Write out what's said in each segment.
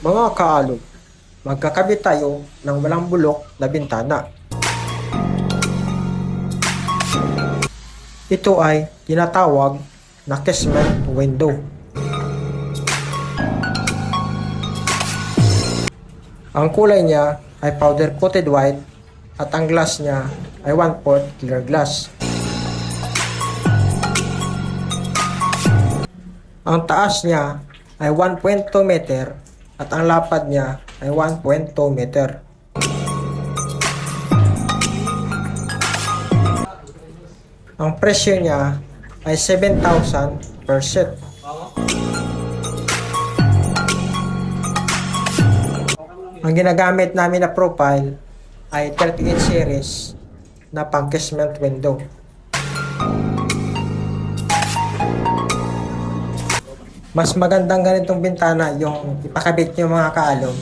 Mga kaalog, magkakabit tayo ng walang bulok na bintana. Ito ay tinatawag na casement window. Ang kulay niya ay powder coated white at ang glass niya ay 1/4 clear glass. Ang taas niya ay 1.2 meter at ang lapad niya ay 1.2 meter. Ang presyo niya ay 7,000 per set. Ang ginagamit namin na profile ay 38 series na pang casement window. Mas magandang ganitong bintana yung ipakabit nyo mga kaalom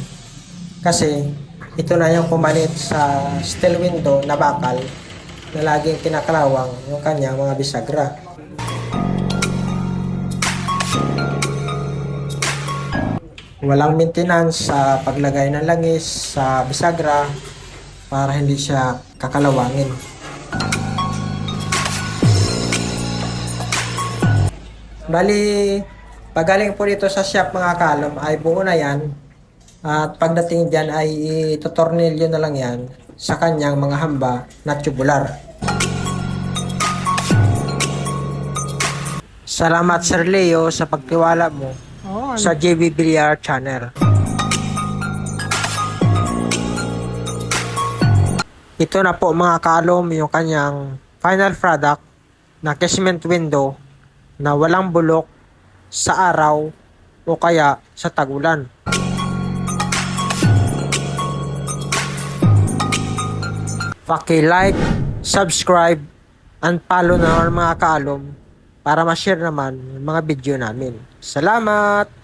kasi ito na yung pumalit sa steel window na bakal na laging kinakalawang yung kanyang mga bisagra. Walang maintenance sa paglagay ng langis sa bisagra para hindi siya kakalawangin. Bali, pagaling po dito sa shop mga kalom ay buo na yan. At pagdating dyan ay itutornilyo na lang yan sa kanyang mga hamba na tubular. Salamat Sir Leo sa pagtiwala mo Oo, sa JB Villar Channel. Ito na po mga kalom yung kanyang final product na casement window na walang bulok sa araw o kaya sa tagulan. Paki-like, subscribe, and follow na mga kaalom para ma-share naman yung mga video namin. Salamat!